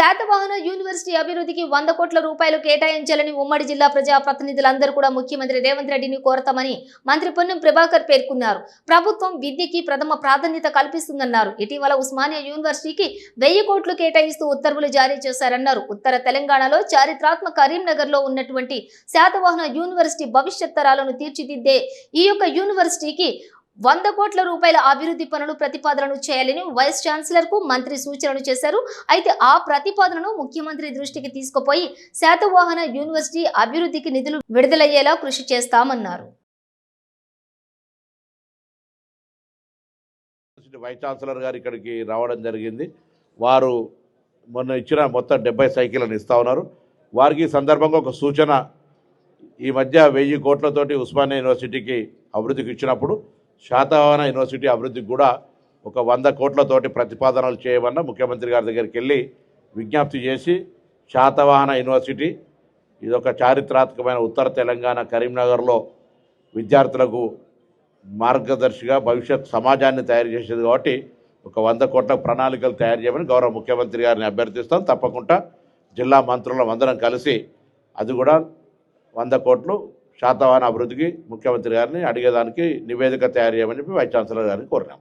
Satavahana university అభివృద్ధికి వంద కోట్ల రూపాయలు కేటాయించాలని ఉమ్మడి జిల్లా ప్రజా ప్రతినిధులందరూ కూడా ముఖ్యమంత్రి రేవంత్ రెడ్డిని కోరతామని మంత్రి పొన్నం ప్రభాకర్ పేర్కొన్నారు. ప్రభుత్వం విద్యకి ప్రథమ ప్రాధాన్యత కల్పిస్తుందన్నారు. ఇటీవల ఉస్మానియా యూనివర్సిటీకి వెయ్యి కోట్లు కేటాయిస్తూ ఉత్తర్వులు జారీ చేశారన్నారు. ఉత్తర తెలంగాణలో చారిత్రాత్మక కరీంనగర్లో ఉన్నటువంటి శాతవాహన యూనివర్సిటీ భవిష్యత్ తరాలను తీర్చిదిద్దే ఈ యొక్క యూనివర్సిటీకి వంద కోట్ల రూపాయల అభివృద్ధి పనులు ప్రతిపాదనలు చేయాలని వైస్ ఛాన్సలర్కు మంత్రి సూచనలు చేశారు. అయితే ఆ ప్రతిపాదనను ముఖ్యమంత్రి దృష్టికి తీసుకుపోయి శాతవాహన యూనివర్సిటీ అభివృద్ధికి నిధులు విడుదలయ్యేలా కృషి చేస్తామన్నారు. వైస్ ఛాన్సలర్ గారు ఇక్కడికి రావడం జరిగింది. వారు మొన్న ఇచ్చిన మొత్తం డెబ్బై సైకిళ్ళని ఇస్తా ఉన్నారు. వారికి సందర్భంగా ఒక సూచన ఈ మధ్య వెయ్యి కోట్లతోటి ఉస్మానియా యూనివర్సిటీకి అభివృద్ధికి ఇచ్చినప్పుడు శాతవాహన యూనివర్సిటీ అభివృద్ధికి కూడా ఒక వంద కోట్లతోటి ప్రతిపాదనలు చేయమన్న ముఖ్యమంత్రి గారి దగ్గరికి వెళ్ళి విజ్ఞప్తి చేసి శాతవాహన యూనివర్సిటీ ఇది ఒక చారిత్రాత్మకమైన ఉత్తర తెలంగాణ కరీంనగర్లో విద్యార్థులకు మార్గదర్శిగా భవిష్యత్ సమాజాన్ని తయారు చేసేది కాబట్టి ఒక వంద కోట్ల ప్రణాళికలు తయారు చేయమని గౌరవ ముఖ్యమంత్రి గారిని అభ్యర్థిస్తాం. తప్పకుండా జిల్లా మంత్రులం అందరం కలిసి అది కూడా వంద కోట్లు శాతవాహన అభివృద్ధికి ముఖ్యమంత్రి గారిని అడిగేదానికి నివేదిక తయారు చేయమని చెప్పి వైస్ ఛాన్సలర్ గారిని కోరినాం.